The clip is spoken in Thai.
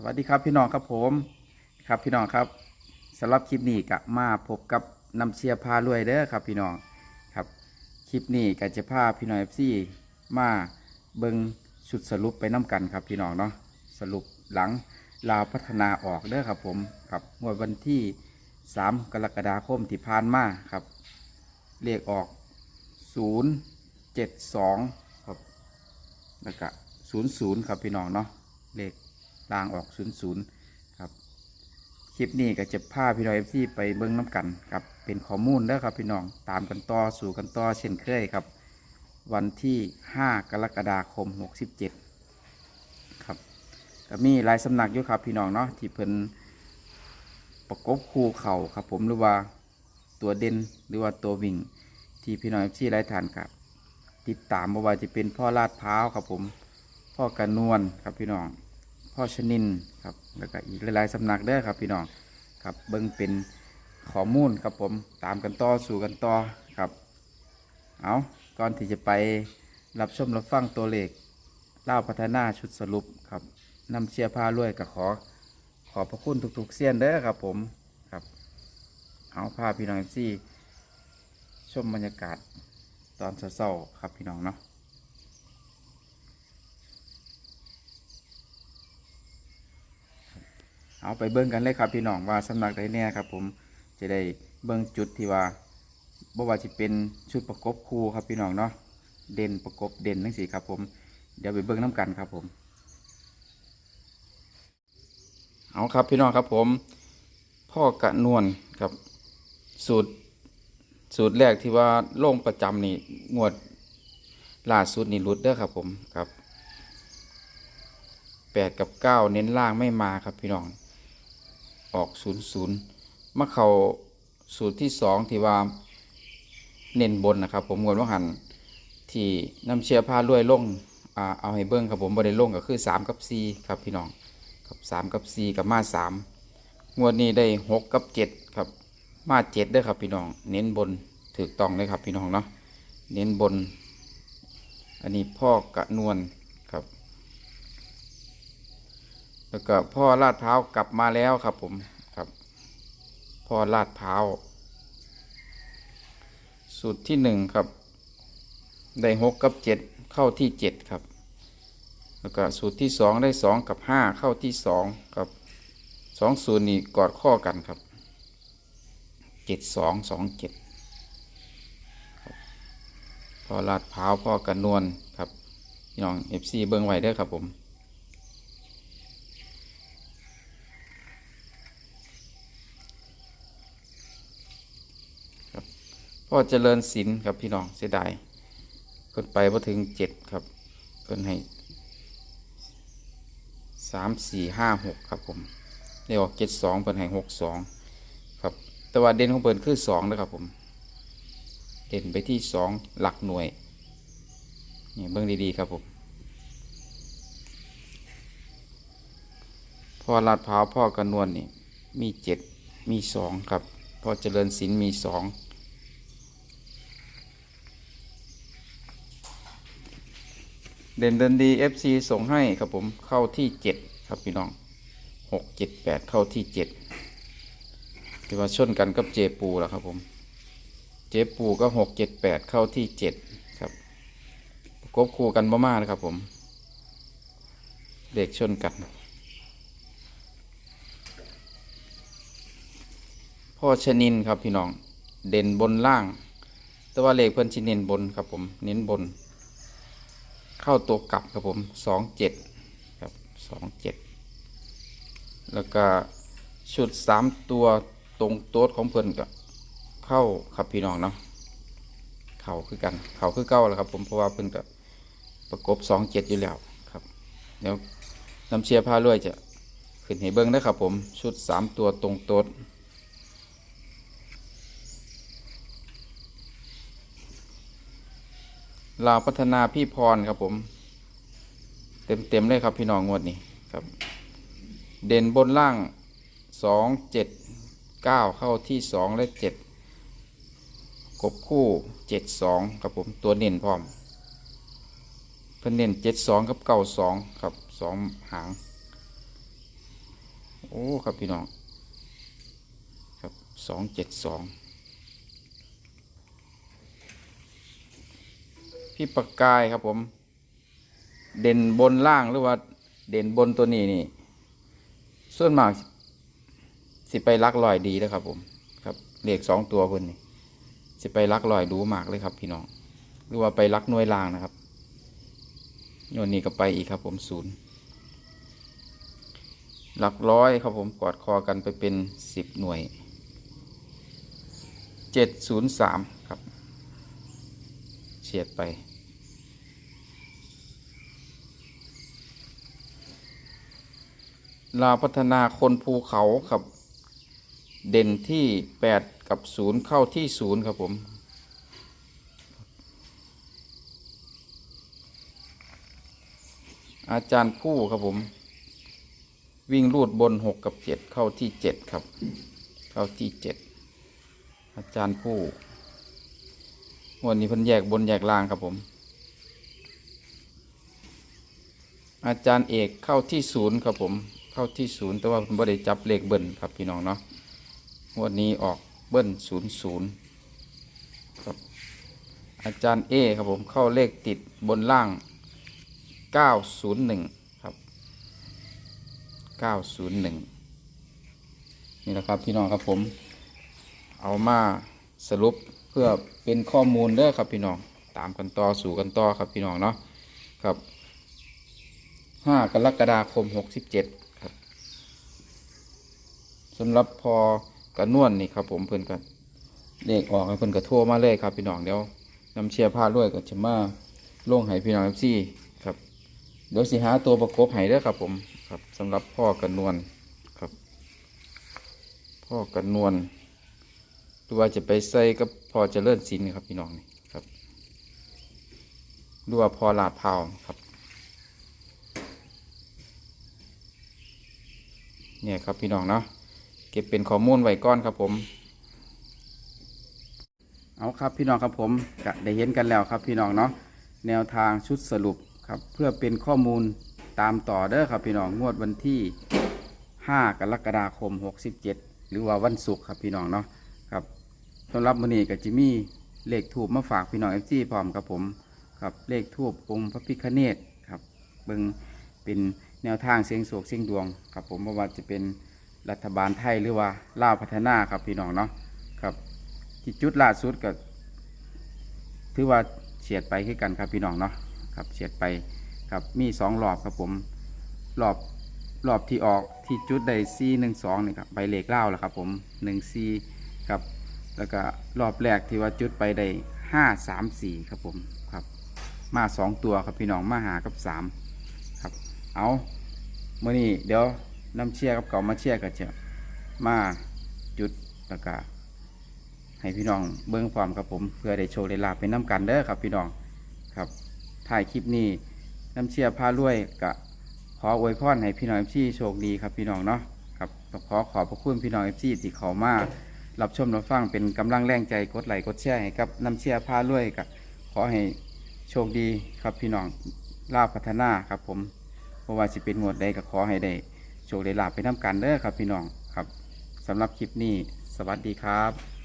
สวัสดีครับพี่น้องครับผมครับพี่น้องครับสำหรับคลิปนี้ก็มาพบกับนำเชียร์พารวยเด้อครับพี่น้องครับคลิปนี้ก็จะพาพี่น้องเอฟซีมาเบิงชุดสรุปไปน้กันครับพี่น้องเนาะสรุปหลังลาวพัฒนาออกเด้อครับผมครับงวดวันที่ 3 กรกฎาคมที่ผ่านมาครับเลขออก 072 ครับแล้วก็ศูนย์ศูนย์ครับพี่น้องเนาะเลข รางออกศูนย์ศูนย์ครับคลิปนี้ก็จะพาพี่น้องเอฟซีไปเบิ้งน้ำกันครับเป็นข้อมูลเด้อครับพี่น้องตามกันต่อสู่กันต่อเช่นเคยครับ วันที่ 5 กรกฎาคม 67 ครับก็มีหลายสำนักอยู่ครับพี่น้องเนาะที่เพิ่นประกบคู่เข่าครับผมหรือว่าตัวเด่นหรือว่าตัววิ่ง ที่พี่น้องเอฟซีหลายท่านครับ ติดตามบ่ว่าจะเป็นพ่อลาดพร้าวครับผมพ่อกระนวลครับพี่น้อง พ่อชนินครับแล้วก็อีกหลายๆสำนักเด้อครับพี่น้องครับเบิ่งเป็นข้อมูลครับผมตามกันต่อสู่กันต่อครับเอาก่อนที่จะไปรับชมรับฟังตัวเลขเล่าพัฒนาชุดสรุปครับนำเชียร์พารวยกับขอ ขอพระคุณทุกๆเสี้ยนเด้อครับผมครับ เอาพาพี่น้องซี่ชมบรรยากาศตอนเศร้าๆครับพี่น้องเนาะ เอาไปเบิ้งกันเลยครับพี่น้องว่าสำนักใดเนี่ยครับ ผมจะได้เบิ้งจุดที่ว่าบ่ว่าจะเป็นชุดประกบคู่ครับพี่น้องเนาะเด่นประกบเด่นทั้งสี่ครับ ผมเดี๋ยวไปเบิ้งน้ำกันครับผม เอาครับพี่น้องครับผม พ่อกระนวลครับสูตรสูตรแรกที่ว่าโล่งประจำนี่งวดล่าสุดนี่รุดเด้อครับ ผมครับแปดกับเก้าเน้นล่างไม่มาครับพี่น้อง ออกศูนย์ศูนย์มาเขาสูตรที่สองที่ว่าเน้นบนนะครับ ผมงวดว่าหันที่น้ำเชียร์ผ้าลวยลงอ่าเอาให้เบิ้งครับผมบริลงก็คือสามกับสี่ครับพี่น้องครับสามกับสี่กับมาสามงวดนี้ได้หกกับเจ็ดครับมาเจ็ดเด้อครับพี่น้อง เน้นบนถูกต้องเลยครับพี่น้องเนาะเน้นบน อันนี้พ่อกระนวลครับ แล้วก็พ่อลาดพร้าวกลับมาแล้วครับผมครับ พ่อลาดพร้าวสูตรที่หนึ่งครับ ได้หกกับเจ็ดเข้าที่เจ็ดครับ แล้วก็สูตรที่สองได้สองกับห้าเข้าที่สองครับสองสูตรนี้กอดข้อกันครับเจ็ดสองสองเจ็ดพ่อลาดพร้าวพ่อกันนวลครับพี่น้องเอฟซีเบิ้งไว้เด้อครับผม ครับ พ่อเจริญศิลป์ครับพี่น้องเสียดายเพิ่นไปพอถึงเจ็ดครับ เพิ่นให้สามสี่ห้าหกครับผมได้ออกเจ็ดสองเพิ่นให้หกสองครับ แต่ว่าเด่นของเปิดคือสองนะครับผม เด่นไปที่สองหลักหน่วยนี่เบิ้งดีๆครับผมพ่อลาดพร้าวพ่อกระนวลนี่มีเจ็ดมีสองครับพ่อเจริญศิลป์มีสอง เด่นเดินดีเอฟซีส่งให้ครับผมเข้าที่เจ็ดครับพี่น้องหกเจ็ดแปดเข้าที่เจ็ดที่ว่าชนกันกับเจปูแล้วครับผม เจปูก็หกเจ็ดแปดเข้าที่เจ็ดครับประกบคู่กันมากๆนะครับผม เด็กชนกัน พ่อชนินครับพี่น้อง เด่นบนล่าง แต่ว่าเลขเพิ่นชิเน้นบนครับผม เน้นบน เข้าตัวกลับครับผมสองเจ็ดครับสองเจ็ดแล้วก็ชุดสามตัวตรงโต๊ดของเพิ่อนก็เข้าครับพี่น้องเนาะเข่าคือกันเข่าคือเก้าแล้วครับผมเพราะว่าเพิ่อนก็ประกบสองเจ็ดอยู่แล้วครับเดี๋ยวน้ำเชียร์พาลวยจะขึ้นให้เบิ้งได้ครับผมชุดสามตัวตรงโต๊ด ลาวพัฒนาพี่พรครับผม เต็มเต็มเลยครับพี่น้องงวดนี้ครับ เด่นบนล่างสองเจ็ดเก้าเข้าที่สองและเจ็ดกบคู่เจ็ดสองครับผมตัวเน้นพร้อมเพิ่นเน้นเจ็ดสองกับเก้าสองครับสองหาง โอ้ ครับพี่น้อง ครับสองเจ็ดสอง พี่ปากกายครับผม เด่นบนล่างหรือว่า เด่นบนตัวนี้นี่ ส่วนมากสิไปลักลอยดีแล้วครับ ผม ครับเลขสองตัวเพิ่นนี่สิไปลักลอยดูมากเลยครับ พี่น้อง หรือว่าไปลักหน่วยล่างนะครับโน่นนี่ก็ไปอีกครับ ผมศูนย์หลักร้อยครับผมกอดคอกันไปเป็นสิบหน่วยเจ็ดศูนย์สามครับ เฉียดไป ลาวพัฒนาคนภูเขาครับ เด่นที่แปดกับศูนย์เข้าที่ศูนย์ครับผม อาจารย์ผู้ครับผม วิ่งรูดบนหกกับเจ็ดเข้าที่เจ็ดครับ เข้าที่เจ็ดอาจารย์ผู้วันนี้พิ่นแยกบนแยกล่างครับผม อาจารย์เอกเข้าที่ศูนย์ครับผม เข้าที่ศูนย์แต่ว่าผมไม่ได้จับเลขเบิ้ลครับพี่น้องเนาะงวันนี้ออกเบิ้ลศูนย์ศูนย์ครับอาจารย์เอครับผมเข้าเลขติดบนล่างเก้าศูนย์หนึ่งครับเก้าศูนย์หนึ่งนี่แหละครับพี่น้องครับผม เอามาสรุปเพื่อเป็นข้อมูลเด้อครับพี่น้อง ตามกันต่อสู่กันต่อครับพี่น้องเนาะครับห้ากรกฎาคมหก สิบเจ็ดครับสำหรับพอกระนวนนี่ครับ ผมเพื่อนกันเลขออกให้เพื่อนก็โทรมาเลยครับ พี่น้องเดี๋ยวนำเชียร์ผ้าด้วยก็จะมาลงให้พี่น้องเอฟซีครับเดี๋ยวสิหาตัวประกบให้ด้อครับ ผมครับสำหรับพ่อกระนวนครับ พ่อกระนวนหรือว่าจะไปใส่กับพอจะเจริญศิลป์ครับ พี่น้องนี่ครับหรือว่าพอลาดพร้าครับเนี่ยครับพี่น้องเนาะ เก็บเป็นข้อมูลไว้ก้อนครับผม เอาครับพี่น้องครับผมก็ได้เห็นกันแล้วครับพี่น้องเนาะแนวทางชุดสรุปครับเพื่อเป็นข้อมูลตามต่อเด้อครับพี่น้องงวดวันที่ 5 กรกฎาคม 67 หรือว่าวันศุกร์ครับพี่น้องเนาะครับสำหรับมื้อนี้ก็จิมี่เลขทูบมาฝากพี่น้องเอฟซีพร้อมครับผมครับเลขทูบองค์พระพิฆเนศครับเบิงเป็นแนวทางเสียงโศกเสียงดวงครับผมว่าจะเป็น รัฐบาลไทยหรือว่าลาวพัฒนาครับพี่น้องเนาะครับ ที่จุดล่าสุดก็ถือว่าเฉียดไปคือกันครับพี่น้องเนาะครับเฉียดไปครับมีสองรอบครับผมรอบรอบที่ออกที่จุดได้ซีหนึ่งสองนี่ครับใบเหลขเล่าแหละครับผมหนึ่งซีครับแล้วก็รอบแรกที่ว่าจุดไปได้ห้าสามสี่ครับผมครับ มาสองตัวครับพี่น้องมาหากับสามครับเอาเมื่อนี้เดี๋ยว น้ำเชี่ยกับเก่ามาเชี่ยกันจะมาจุดแล้วก็ให้พี่น้องเบิ้องความครับผมเพื่อได้โชว์ได้ลาบเป็นน้ำกันเด้อครับพี่น้องครับถ่ายคลิปนี้น้ำเชี่ยพารวยกะขออวยพรให้พี่น้องเอฟซีโชคดีครับพี่น้องเนาะครับขอขอบพระคุณพี่น้องเอฟซีที่เขามารับชมรับฟังเป็นกำลังแรงใจกดไลค์กดแชร์ให้กับน้ำเชี่ยพารวยกะขอให้โชคดีครับพี่น้องลาบพัฒนาครับผมเพราะว่าสิเป็นงวดใดก็ขอให้ได้ โชคได้ลาบไปน้ำกันเด้อครับพี่น้องครับสำหรับคลิปนี้ สวัสดีครับ